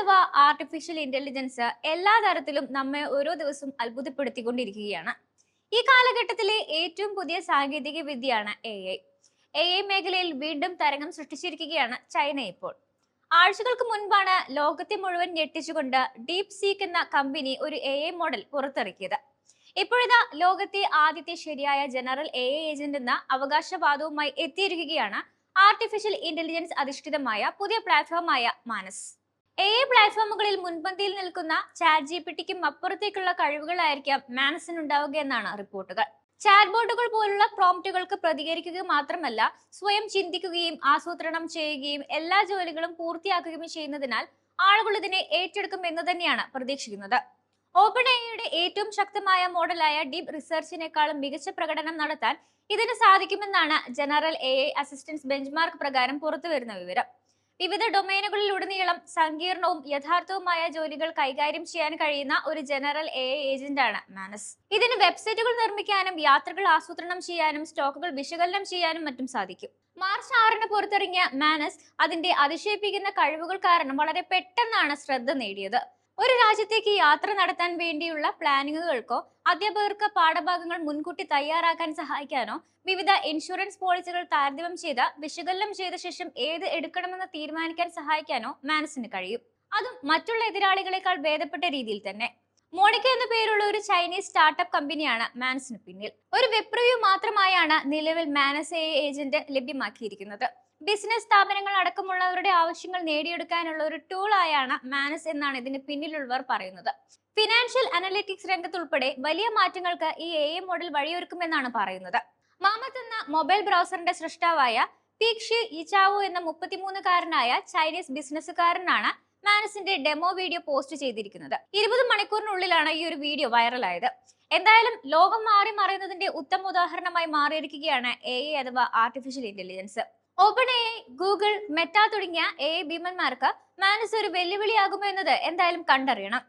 അഥവാ artificial intelligence എല്ലാ തരത്തിലും നമ്മെ ഓരോ ദിവസവും അത്ഭുതപ്പെടുത്തിക്കൊണ്ടിരിക്കുകയാണ്. ഈ കാലഘട്ടത്തിലെ ഏറ്റവും പുതിയ സാങ്കേതിക വിദ്യയാണ് എ ഐ എ ഐ മേഖലയിൽ വീണ്ടും തരംഗം സൃഷ്ടിച്ചിരിക്കുകയാണ് ചൈന ഇപ്പോൾ. ആഴ്ചകൾക്ക് മുൻപാണ് ലോകത്തെ മുഴുവൻ ഞെട്ടിച്ചുകൊണ്ട് ഡീപ് സീക്ക് എന്ന കമ്പനി ഒരു എ ഐ മോഡൽ പുറത്തിറക്കിയത്. ഇപ്പോഴിതാ ലോകത്തെ ആദ്യത്തെ ശരിയായ ജനറൽ എ ഐ ഏജന്റ് എന്ന അവകാശവാദവുമായി എത്തിയിരിക്കുകയാണ് ആർട്ടിഫിഷ്യൽ ഇന്റലിജൻസ് അധിഷ്ഠിതമായ പുതിയ പ്ലാറ്റ്ഫോമായ മാനസ് എ പ്ലാറ്റ്ഫോമുകളിൽ മുൻപന്തിയിൽ നിൽക്കുന്ന ചാറ്റ് ജി പി ടിക്കും അപ്പുറത്തേക്കുള്ള കഴിവുകളായിരിക്കാം മാനസിനുണ്ടാവുക എന്നാണ് റിപ്പോർട്ടുകൾ. ചാറ്റ് ബോർഡുകൾ പോലുള്ള പ്രോംപ്റ്റുകൾക്ക് പ്രതികരിക്കുക മാത്രമല്ല സ്വയം ചിന്തിക്കുകയും ആസൂത്രണം ചെയ്യുകയും എല്ലാ ജോലികളും പൂർത്തിയാക്കുകയും ചെയ്യുന്നതിനാൽ ആളുകൾ ഇതിനെ ഏറ്റെടുക്കും എന്ന് തന്നെയാണ് പ്രതീക്ഷിക്കുന്നത്. ഓപ്പൺ എയുടെ ഏറ്റവും ശക്തമായ മോഡലായ ഡീപ് റിസർച്ചിനേക്കാളും മികച്ച പ്രകടനം നടത്താൻ ഇതിന് സാധിക്കുമെന്നാണ് general A I assistants benchmark പ്രകാരം പുറത്തുവരുന്ന വിവരം. വിവിധ ഡൊമൈനുകളിലുടനീളം സങ്കീർണവും യഥാർത്ഥവുമായ ജോലികൾ കൈകാര്യം ചെയ്യാൻ കഴിയുന്ന ഒരു ജനറൽ എ ഏജന്റാണ് മാനസ്. ഇതിന് വെബ്സൈറ്റുകൾ നിർമ്മിക്കാനും യാത്രകൾ ആസൂത്രണം ചെയ്യാനും സ്റ്റോക്കുകൾ വിശകലനം ചെയ്യാനും മറ്റും സാധിക്കും. മാർച്ച് ആറിന് പുറത്തിറങ്ങിയ മാനസ് അതിന്റെ അതിശയിപ്പിക്കുന്ന കഴിവുകൾ കാരണം വളരെ പെട്ടെന്നാണ് ശ്രദ്ധ നേടിയത്. ഒരു രാജ്യത്തേക്ക് യാത്ര നടത്താൻ വേണ്ടിയുള്ള പ്ലാനിങ്ങുകൾക്കോ അധ്യാപകർക്ക് പാഠഭാഗങ്ങൾ മുൻകൂട്ടി തയ്യാറാക്കാൻ സഹായിക്കാനോ വിവിധ ഇൻഷുറൻസ് പോളിസികൾ താരതമ്യം ചെയ്ത് വിശകലനം ചെയ്ത ശേഷം ഏത് എടുക്കണമെന്ന് തീരുമാനിക്കാൻ സഹായിക്കാനോ മാനസിന് കഴിയും. അതും മറ്റുള്ള എതിരാളികളെക്കാൾ ഭേദപ്പെട്ട രീതിയിൽ തന്നെ. മോണിക്ക എന്ന പേരുള്ള ഒരു ചൈനീസ് സ്റ്റാർട്ടപ്പ് കമ്പനിയാണ് മാനസിന് പിന്നിൽ. ഒരു വെബ് റിവ്യൂ മാത്രമായാണ് നിലവിൽ മാനസ് ഏജന്റ് ലഭ്യമാക്കിയിരിക്കുന്നത്. ബിസിനസ് സ്ഥാപനങ്ങൾ അടക്കമുള്ളവരുടെ ആവശ്യങ്ങൾ നേടിയെടുക്കാനുള്ള ഒരു ടൂൾ ആയാണ് മാനസ് എന്നാണ് ഇതിന് പിന്നിലുള്ളവർ പറയുന്നത്. ഫിനാൻഷ്യൽ അനലിറ്റിക്സ് രംഗത്തുൾപ്പെടെ വലിയ മാറ്റങ്ങൾക്ക് ഈ എ എം മോഡൽ വഴിയൊരുക്കുമെന്നാണ് പറയുന്നത്. മാമത്ത് എന്ന മൊബൈൽ ബ്രൗസറിന്റെ സൃഷ്ടാവായ പീക്ഷി ഇചാവോ എന്ന മുപ്പത്തിമൂന്നുകാരനായ ചൈനീസ് ബിസിനസ്സുകാരനാണ് മാനസിന്റെ ഡെമോ വീഡിയോ പോസ്റ്റ് ചെയ്തിരിക്കുന്നത്. ഇരുപത് മണിക്കൂറിനുള്ളിലാണ് ഈ ഒരു വീഡിയോ വൈറലായത്. എന്തായാലും ലോകം മാറി മറയുന്നതിന്റെ ഉത്തമ ഉദാഹരണമായി മാറിയിരിക്കുകയാണ് എ ഐ അഥവാ artificial intelligence open A Google Meta തുടങ്ങിയ എ ഭീമന്മാർക്ക് മാനസ് ഒരു വെല്ലുവിളിയാകുമോ എന്നത് എന്തായാലും കണ്ടറിയണം.